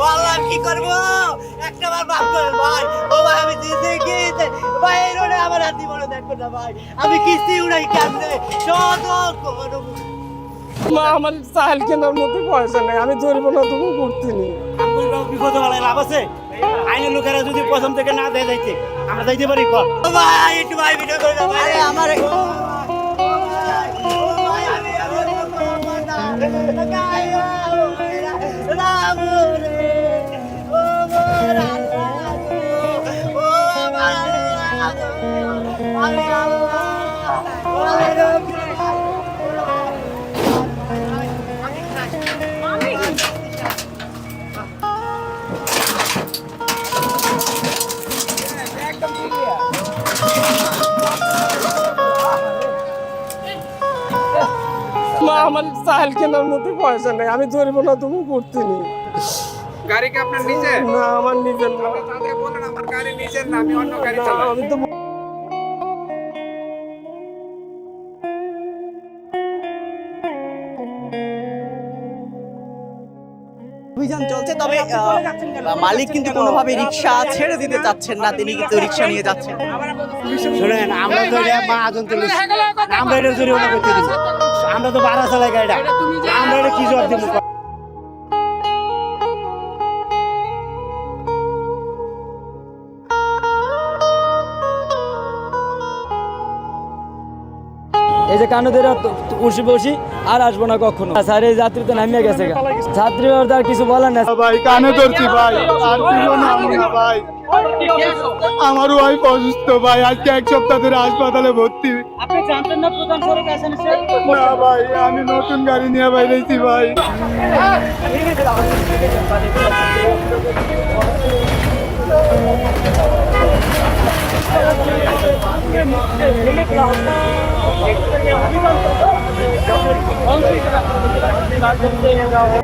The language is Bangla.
বললাম কি করব? একটা বার মাফ করেন ভাই। ও ভাই আমি দিতে গিয়েছে ভাই এই রোডে আমার হাতি না ভাই। আমি কিস্তি উড়াই কেমনে? শত করব মা আমার চাল কেনার মতো পয়সা নেই। আমি ধরবো না তবু করতে নি বিপদে লাভ আছে? আইনের লোকেরা যদি প্রথম থেকে না দেয় যাইতে। আমরা যাইতে পারি কর। ও ভাই একটু ভাই ভিডিও করে দাও ভাই। আমার মা আমার চাল কেনার মতো পয়সা নেই। আমি ধরবো না তুমি করতে নি গাড়ি কি আপনার নিজের? না আমার নিজের না। তাদের বলেন আমার গাড়ি নিজের না আমি অন্য গাড়ি আমি তো অভিযান চলছে তবে আহ, মালিক কিন্তু কোনোভাবে রিক্সা ছেড়ে দিতে চাচ্ছেন না তিনি কিন্তু রিক্সা নিয়ে যাচ্ছেন। শুনেন আমরা তো তুলি আমরা এটা জরিমানা করতে আমরা তো বাড়া চালাই গাড়িটা আমরা এটা কি জবাব দিব? এই যে কানুদের উঠি বসি আর আসব না কখনো। স্যার এই যাত্রী তো নামিয়ে গেছে গা। যাত্রী ওর তার কিছু বলার না ভাই কানে ধরছি ভাই আর না ভাই। আমার ওয়াইফ অসুস্থ ভাই আজকে এক সপ্তাহ ধরে হাসপাতালে ভর্তি। আপনি জানতেন না প্রধান সড়ক আছেন না ভাই আমি নতুন গাড়ি নিয়ে বাইরেছি ভাই। Thank you.